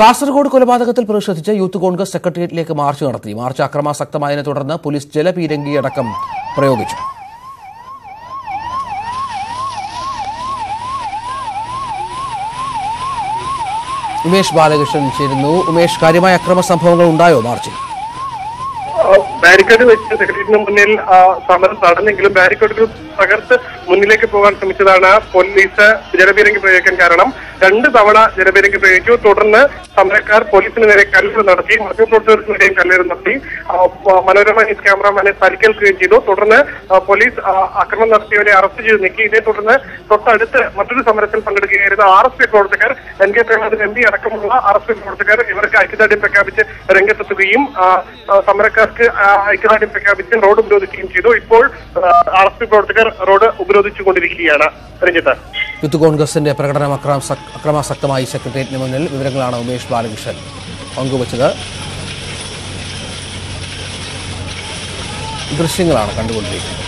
കാസർഗോഡ് കൊലപാതകത്തിൽ പ്രതിഷേധിച്ച് യൂത്ത് കോൺഗ്രസ് സെക്രട്ടേറിയറ്റിലേക്ക് മാർച്ച് നടത്തി. മാർച്ച് അക്രമാസക്തമായതിനെ തുടർന്ന് പോലീസ് ജലപീരങ്കിയടക്കം പ്രയോഗിച്ചു. ഉമേഷ് ബാലകൃഷ്ണൻ ചേരുന്നു. ഉമേഷ് കാര്യമായ അക്രമ സംഭവങ്ങൾ ഉണ്ടായോ മാർച്ചിൽ? ബാരിക്കേഡ് വെച്ച് സെക്രട്ടേറിയറ്റിന് മുന്നിൽ സമരം നടന്നെങ്കിലും ബാരിക്കേഡുകൾ തകർത്ത് മുന്നിലേക്ക് പോകാൻ ശ്രമിച്ചതാണ് പോലീസ് ജലപീരങ്കി പ്രയോഗിക്കാൻ കാരണം. രണ്ട് തവണ ജലപീരങ്കി പ്രയോഗിച്ചു. തുടർന്ന് സമരക്കാർ പോലീസിന് നേരെ കല്ലേറ് നടത്തി മാധ്യമപ്രവർത്തകർക്ക് നേരെയും കല്ലേറ് നടത്തി. മനോരമ ന്യൂസ് ക്യാമറാമാനെ പരിക്കേൽക്കുകയും ചെയ്തു. തുടർന്ന് പോലീസ് ആക്രമണം നടത്തിയവരെ അറസ്റ്റ് ചെയ്ത് നീക്കി. ഇതേ തുടർന്ന് തൊട്ടടുത്ത് മറ്റൊരു സമരത്തിൽ പങ്കെടുക്കുകയായിരുന്നു ആർ എസ് പി പ്രവർത്തകർ. N K Premachandran M P അടക്കമുള്ള ആർ എസ് പി പ്രവർത്തകർ ഇവർക്ക് ഐക്യദാർഢ്യം പ്രഖ്യാപിച്ച് രംഗത്തെത്തുകയും സമരക്കാർക്ക് ഐക്യദാർഢ്യം പ്രഖ്യാപിച്ച് റോഡ് ഉപരോധിക്കുകയും ചെയ്തു. ഇപ്പോൾ ആർ എസ് പി പ്രവർത്തകർ റോഡ് ഉപരോധിച്ചുകൊണ്ടിരിക്കുകയാണ്. രഞ്ജിത്ത്. യൂത്ത് കോൺഗ്രസിന്റെ പ്രകടനം അക്രമ- അക്രമാസക്തമായി സെക്രട്ടേറിയറ്റിന് മുന്നിൽ. വിവരങ്ങളാണ് ഉമേഷ് ബാലകൃഷ്ണൻ പങ്കുവച്ചത്. ദൃശ്യങ്ങളാണ് കണ്ടുകൊണ്ടിരിക്കുന്നത്.